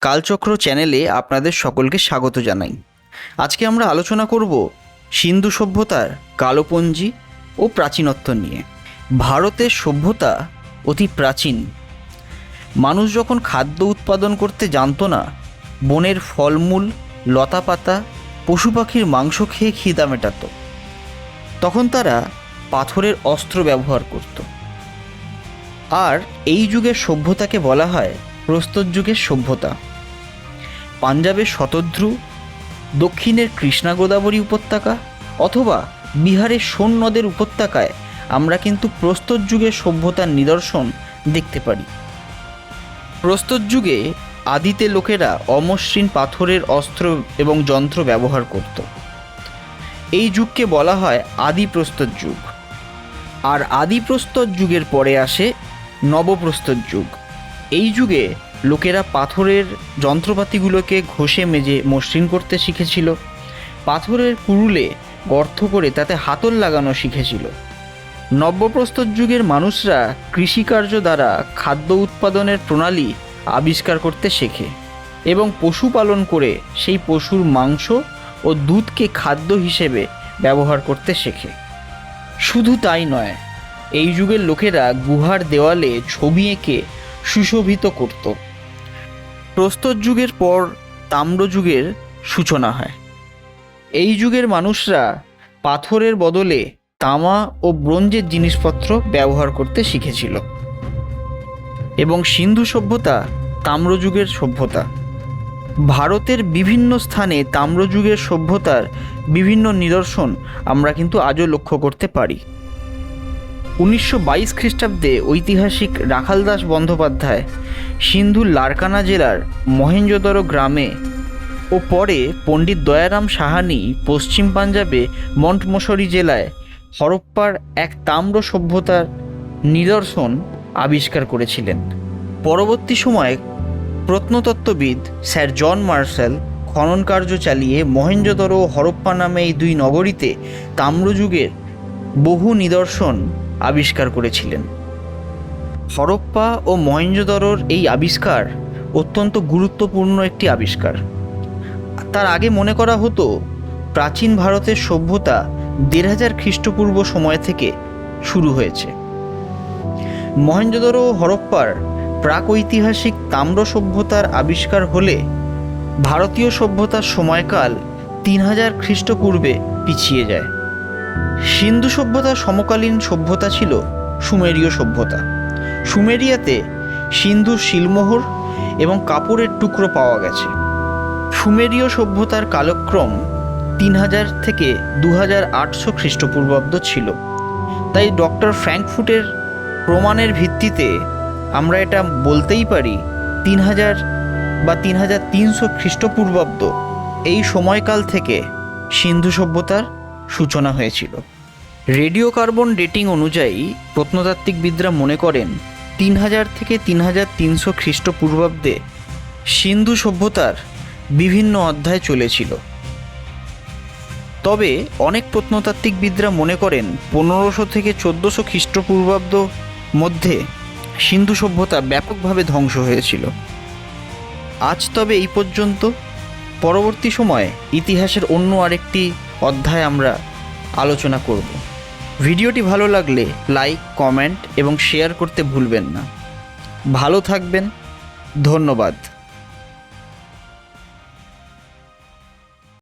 কালচক্র চ্যানেলে আপনাদের সকলকে স্বাগত জানাই। আজকে আমরা আলোচনা করব সিন্ধু সভ্যতার কালোপঞ্জি ও প্রাচীনত্ব নিয়ে। ভারতের সভ্যতা অতি প্রাচীন। মানুষ যখন খাদ্য উৎপাদন করতে জানতো না, বনের ফলমূল, লতাপাতা পশু পাখির মাংস খেয়ে খিদা মেটাতো। তখন তারা পাথরের অস্ত্র ব্যবহার করত। আর এই যুগের সভ্যতাকে বলা হয় প্রস্তর যুগের সভ্যতা। পাঞ্জাবের শতদ্রু, দক্ষিণের কৃষ্ণা গোদাবরী উপত্যকা অথবা বিহারের সোন নদের উপত্যকায় আমরা কিন্তু প্রস্তর যুগের সভ্যতার নিদর্শন দেখতে পারি। প্রস্তর যুগে আদিতে লোকেরা অমসৃণ পাথরের অস্ত্র এবং যন্ত্র ব্যবহার করত। এই যুগকে বলা হয় আদি প্রস্তর যুগ। আর আদি প্রস্তর যুগের পরে আসে নবপ্রস্তর যুগ। এই যুগে লোকেরা পাথরের যন্ত্রপাতিগুলোকে ঘষে মেজে মসৃণ করতে শিখেছিল। পাথরের কুড়ুলে গর্ত করে তাতে হাতল লাগানো শিখেছিল। নব্যপ্রস্তর যুগের মানুষরা কৃষিকার্য দ্বারা খাদ্য উৎপাদনের প্রণালী আবিষ্কার করতে শেখে এবং পশুপালন করে সেই পশুর মাংস ও দুধকে খাদ্য হিসেবে ব্যবহার করতে শেখে। শুধু তাই নয়, এই যুগের লোকেরা গুহার দেওয়ালে ছবি এঁকে সুশোভিত করত। প্রস্তর যুগের পর তাম্রযুগের সূচনা হয়। এই যুগের মানুষরা পাথরের বদলে তামা ও ব্রোঞ্জের জিনিসপত্র ব্যবহার করতে শিখেছিল এবং সিন্ধু সভ্যতা তাম্রযুগের সভ্যতা। ভারতের বিভিন্ন স্থানে তাম্রযুগের সভ্যতার বিভিন্ন নিদর্শন আমরা কিন্তু আজও লক্ষ্য করতে পারি। উনিশশো বাইশ খ্রিস্টাব্দে ঐতিহাসিক রাখালদাস বন্দ্যোপাধ্যায় সিন্ধুর লারকানা জেলার মহেঞ্জোদর গ্রামে ও পরে পণ্ডিত দয়ারাম সাহানি পশ্চিম পাঞ্জাবে মন্টমসরি জেলায় হরপ্পার এক তাম্র সভ্যতার নিদর্শন আবিষ্কার করেছিলেন। পরবর্তী সময়ে প্রত্নতত্ত্ববিদ স্যার জন মার্শাল খনন কার্য চালিয়ে মহেঞ্জোদরো হরপ্পা নামে এই দুই নগরীতে তাম্রযুগের বহু নিদর্শন আবিষ্কার করেছিলেন। হরপ্পা ও মহেঞ্জোদরোর এই আবিষ্কার অত্যন্ত গুরুত্বপূর্ণ একটি আবিষ্কার। তার আগে মনে করা হতো, প্রাচীন ভারতের সভ্যতা দেড় হাজার খ্রিস্টপূর্ব সময় থেকে শুরু হয়েছে। মহেঞ্জোদরো ও হরপ্পার প্রাকৈতিহাসিক তাম্র সভ্যতার আবিষ্কার হলে ভারতীয় সভ্যতার সময়কাল তিন হাজার খ্রিস্টপূর্বে পিছিয়ে যায়। সিন্ধু সভ্যতার সমকালীন সভ্যতা ছিল সুমেরীয় সভ্যতা। সুমেরিয়াতে সিন্ধুর শিলমোহর এবং কাপড়ের টুকরো পাওয়া গেছে। সুমেরীয় সভ্যতার কালক্রম তিন হাজার থেকে দু হাজার আটশো খ্রিস্টপূর্বাব্দ ছিল। তাই ডক্টর ফ্র্যাঙ্কফুটের প্রমাণের ভিত্তিতে আমরা এটা বলতেই পারি তিন হাজার বা তিন হাজার তিনশো খ্রিস্টপূর্বাব্দ। এই সময়কাল থেকে সিন্ধু সভ্যতার সূচনা হয়েছিল। রেডিও কার্বন ডেটিং অনুযায়ী প্রত্নতাত্ত্বিকবিদরা মনে করেন, তিন হাজার থেকে তিন হাজার তিনশো খ্রিস্টপূর্বাব্দে সিন্ধু সভ্যতার বিভিন্ন অধ্যায় চলেছিল। তবে অনেক প্রত্নতাত্ত্বিকবিদরা মনে করেন, পনেরোশো থেকে চোদ্দোশো খ্রিস্টপূর্বাব্দ মধ্যে সিন্ধু সভ্যতা ব্যাপকভাবে ধ্বংস হয়েছিল। আজ তবে এই পর্যন্ত পরবর্তী সময়ে ইতিহাসের অন্য আরেকটি অধ্যায় আমরা আলোচনা করব। ভিডিওটি ভালো লাগলে লাইক, কমেন্ট এবং শেয়ার করতে ভুলবেন না। ভালো থাকবেন। ধন্যবাদ।